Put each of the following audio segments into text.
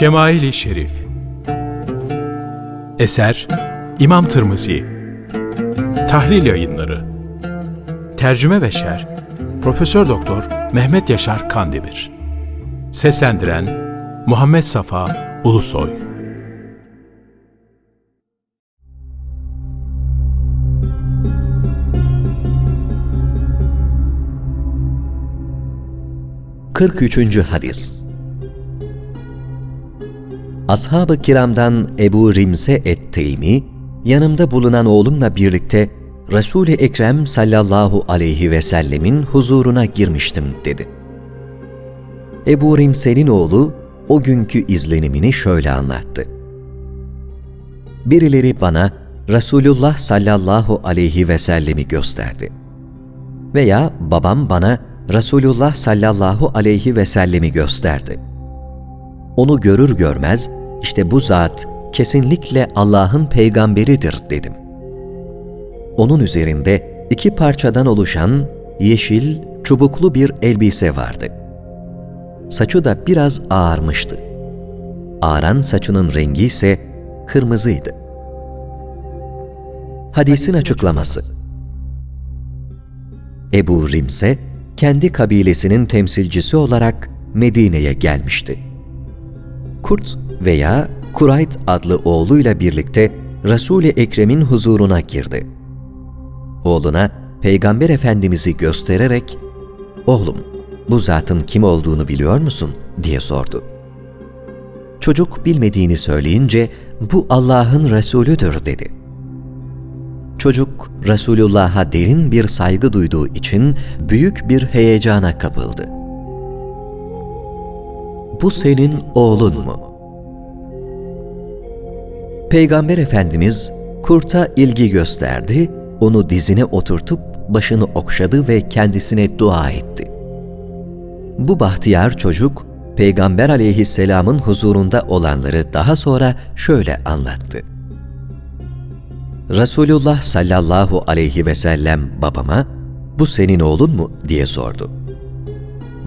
Şemail-i Şerif. Eser İmam Tirmizi Tahlil Yayınları. Tercüme ve Şer Profesör Doktor Mehmet Yaşar Kandemir. Seslendiren Muhammed Safa Ulusoy. Kırk üçüncü Hadis Ashab-ı kiramdan Ebu Rimse et-Teymi, yanımda bulunan oğlumla birlikte Resul-i Ekrem sallallahu aleyhi ve sellemin huzuruna girmiştim dedi. Ebu Rimse'nin oğlu o günkü izlenimini şöyle anlattı. Birileri bana Resulullah sallallahu aleyhi ve sellemi gösterdi. Veya babam bana Resulullah sallallahu aleyhi ve sellemi gösterdi. Onu görür görmez işte bu zat kesinlikle Allah'ın peygamberidir dedim. Onun üzerinde iki parçadan oluşan yeşil, çubuklu bir elbise vardı. Saçı da biraz ağarmıştı. Ağaran saçının rengi ise kırmızıydı. Hadisin açıklaması Ebu Rimse, kendi kabilesinin temsilcisi olarak Medine'ye gelmişti. Kurt veya Kurayt adlı oğluyla birlikte Resul-i Ekrem'in huzuruna girdi. Oğluna Peygamber Efendimiz'i göstererek, ''Oğlum, bu zatın kim olduğunu biliyor musun?'' diye sordu. Çocuk bilmediğini söyleyince, ''Bu Allah'ın Resulüdür.'' dedi. Çocuk Resulullah'a derin bir saygı duyduğu için büyük bir heyecana kapıldı. Bu senin oğlun mu? Peygamber Efendimiz kurta ilgi gösterdi, onu dizine oturtup başını okşadı ve kendisine dua etti. Bu bahtiyar çocuk Peygamber aleyhisselamın huzurunda olanları daha sonra şöyle anlattı. Resulullah sallallahu aleyhi ve sellem babama, bu senin oğlun mu diye sordu.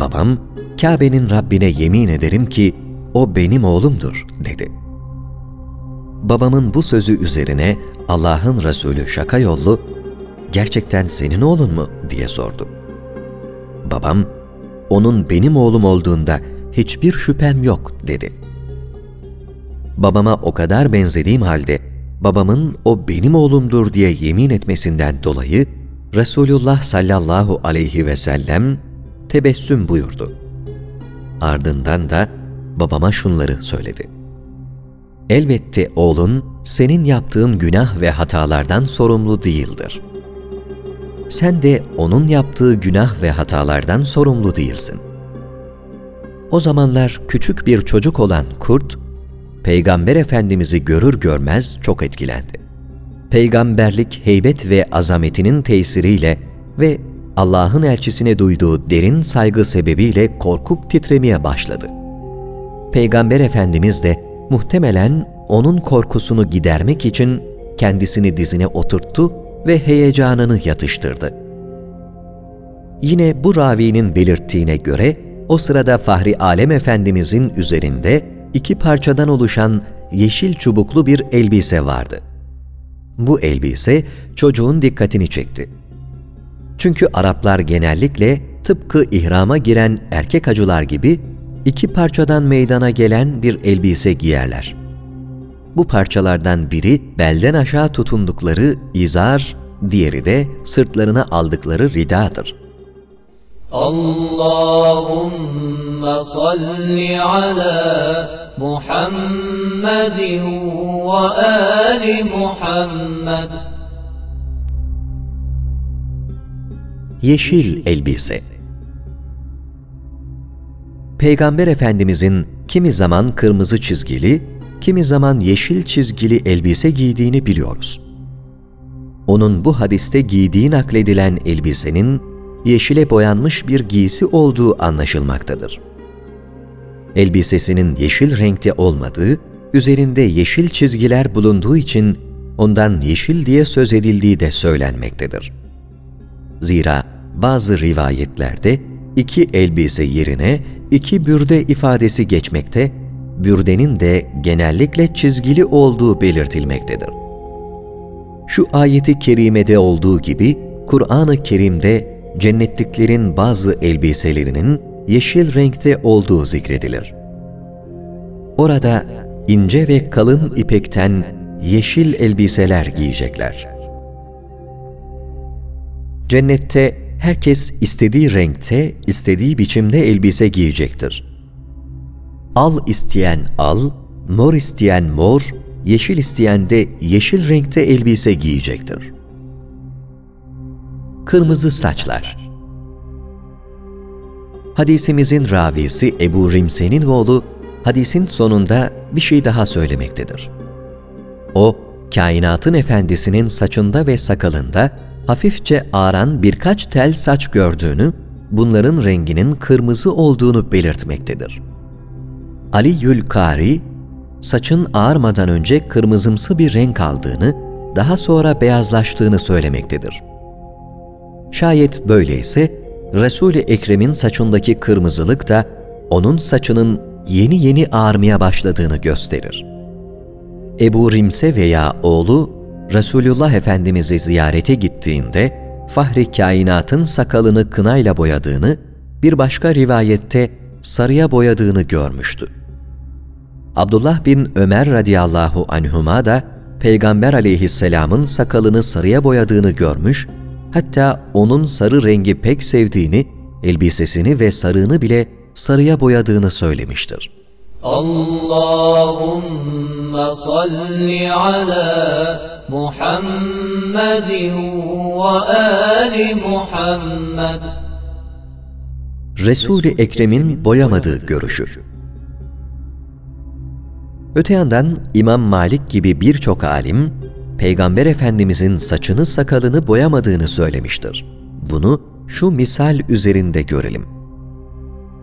Babam, Kabe'nin Rabbine yemin ederim ki o benim oğlumdur dedi. Babamın bu sözü üzerine Allah'ın Resulü şaka yollu, gerçekten senin oğlun mu diye sordu. Babam, onun benim oğlum olduğunda hiçbir şüphem yok dedi. Babama o kadar benzediğim halde babamın o benim oğlumdur diye yemin etmesinden dolayı Resulullah sallallahu aleyhi ve sellem tebessüm buyurdu. Ardından da babama şunları söyledi. Elbette oğlun senin yaptığın günah ve hatalardan sorumlu değildir. Sen de onun yaptığı günah ve hatalardan sorumlu değilsin. O zamanlar küçük bir çocuk olan kurt, Peygamber Efendimiz'i görür görmez çok etkilendi. Peygamberlik heybet ve azametinin tesiriyle ve Allah'ın elçisine duyduğu derin saygı sebebiyle korkup titremeye başladı. Peygamber Efendimiz de muhtemelen onun korkusunu gidermek için kendisini dizine oturttu ve heyecanını yatıştırdı. Yine bu ravinin belirttiğine göre o sırada Fahri Alem Efendimizin üzerinde iki parçadan oluşan yeşil çubuklu bir elbise vardı. Bu elbise çocuğun dikkatini çekti. Çünkü Araplar genellikle tıpkı ihrama giren erkek hacılar gibi iki parçadan meydana gelen bir elbise giyerler. Bu parçalardan biri belden aşağı tutundukları izar, diğeri de sırtlarına aldıkları ridadır. Allahümme salli ala Muhammedin ve ali Muhammed Yeşil elbise Peygamber Efendimizin kimi zaman kırmızı çizgili, kimi zaman yeşil çizgili elbise giydiğini biliyoruz. Onun bu hadiste giydiği nakledilen elbisenin yeşile boyanmış bir giysi olduğu anlaşılmaktadır. Elbisesinin yeşil renkte olmadığı, üzerinde yeşil çizgiler bulunduğu için ondan yeşil diye söz edildiği de söylenmektedir. Zira bazı rivayetlerde iki elbise yerine iki bürde ifadesi geçmekte, bürdenin de genellikle çizgili olduğu belirtilmektedir. Şu ayeti kerimede olduğu gibi Kur'an-ı Kerim'de cennetliklerin bazı elbiselerinin yeşil renkte olduğu zikredilir. Orada ince ve kalın ipekten yeşil elbiseler giyecekler. Cennette herkes istediği renkte, istediği biçimde elbise giyecektir. Al isteyen al, mor isteyen mor, yeşil isteyen de yeşil renkte elbise giyecektir. Kırmızı saçlar Hadisimizin ravisi Ebu Rimse'nin oğlu hadisin sonunda bir şey daha söylemektedir. O, kainatın efendisinin saçında ve sakalında hafifçe ağaran birkaç tel saç gördüğünü, bunların renginin kırmızı olduğunu belirtmektedir. Ali Yülkari, saçın ağarmadan önce kırmızımsı bir renk aldığını, daha sonra beyazlaştığını söylemektedir. Şayet böyleyse, Resul-i Ekrem'in saçındaki kırmızılık da onun saçının yeni yeni ağarmaya başladığını gösterir. Ebu Rimse veya oğlu Resulullah Efendimiz'i ziyarete gittiğinde Fahri Kainat'ın sakalını kınayla boyadığını, bir başka rivayette sarıya boyadığını görmüştü. Abdullah bin Ömer radıyallahu anhuma da Peygamber aleyhisselamın sakalını sarıya boyadığını görmüş, hatta onun sarı rengi pek sevdiğini, elbisesini ve sarığını bile sarıya boyadığını söylemiştir. اللهم صل على محمد وآل محمد Resul-i Ekrem'in boyamadığı görüşü. Öte yandan İmam Malik gibi birçok alim, Peygamber Efendimizin saçını sakalını boyamadığını söylemiştir. Bunu şu misal üzerinde görelim.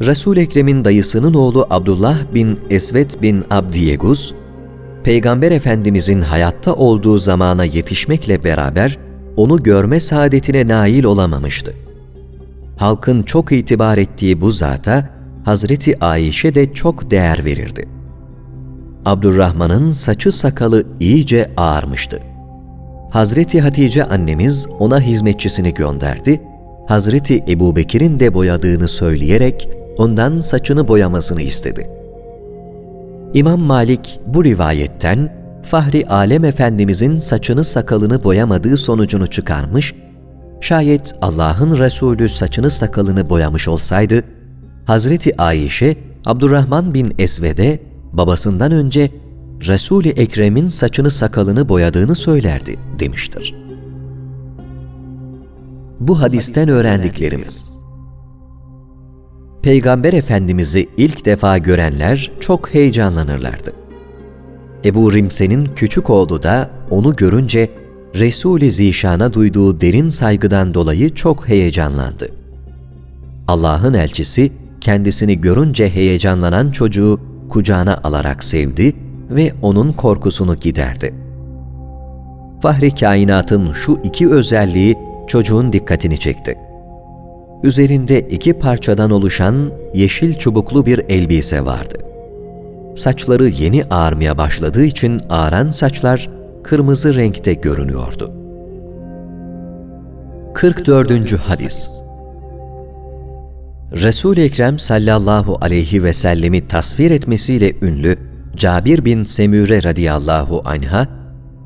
Resul-i Ekrem'in dayısının oğlu Abdullah bin Esvet bin Abdiyeguz, Peygamber Efendimizin hayatta olduğu zamana yetişmekle beraber onu görme saadetine nail olamamıştı. Halkın çok itibar ettiği bu zata Hazreti Ayşe de çok değer verirdi. Abdurrahman'ın saçı sakalı iyice ağarmıştı. Hazreti Hatice annemiz ona hizmetçisini gönderdi. Hazreti Ebubekir'in de boyadığını söyleyerek ondan saçını boyamasını istedi. İmam Malik bu rivayetten Fahri Alem Efendimizin saçını sakalını boyamadığı sonucunu çıkarmış, şayet Allah'ın Resulü saçını sakalını boyamış olsaydı, Hazreti Ayşe, Abdurrahman bin Esved'e babasından önce Resul-i Ekrem'in saçını sakalını boyadığını söylerdi demiştir. Bu hadisten öğrendiklerimiz Peygamber Efendimiz'i ilk defa görenler çok heyecanlanırlardı. Ebu Rimse'nin küçük oğlu da onu görünce Resul-i Zişan'a duyduğu derin saygıdan dolayı çok heyecanlandı. Allah'ın elçisi kendisini görünce heyecanlanan çocuğu kucağına alarak sevdi ve onun korkusunu giderdi. Fahri kainatın şu iki özelliği çocuğun dikkatini çekti. Üzerinde iki parçadan oluşan yeşil çubuklu bir elbise vardı. Saçları yeni ağarmaya başladığı için ağaran saçlar kırmızı renkte görünüyordu. 44. Hadis Resul-i Ekrem sallallahu aleyhi ve sellemi tasvir etmesiyle ünlü Cabir bin Semüre radıyallahu anha,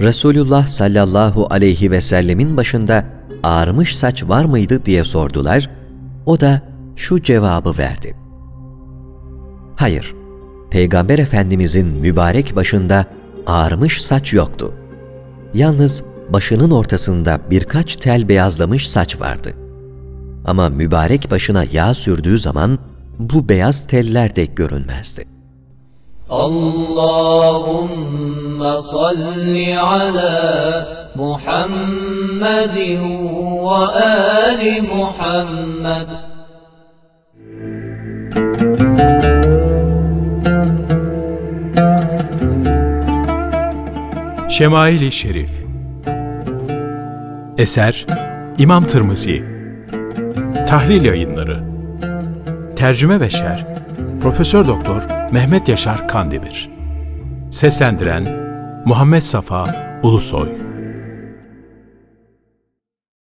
Resulullah sallallahu aleyhi ve sellemin başında ağarmış saç var mıydı diye sordular. O da şu cevabı verdi. Hayır, Peygamber Efendimizin mübarek başında ağarmış saç yoktu. Yalnız başının ortasında birkaç tel beyazlamış saç vardı. Ama mübarek başına yağ sürdüğü zaman bu beyaz teller de görünmezdi. اللهم صل على محمد وآل محمد Şemail-i Şerif Eser İmam Tirmizi Tahlil Yayınları Tercüme ve Şer Profesör Doktor Mehmet Yaşar Kandemir. Seslendiren Muhammed Safa Ulusoy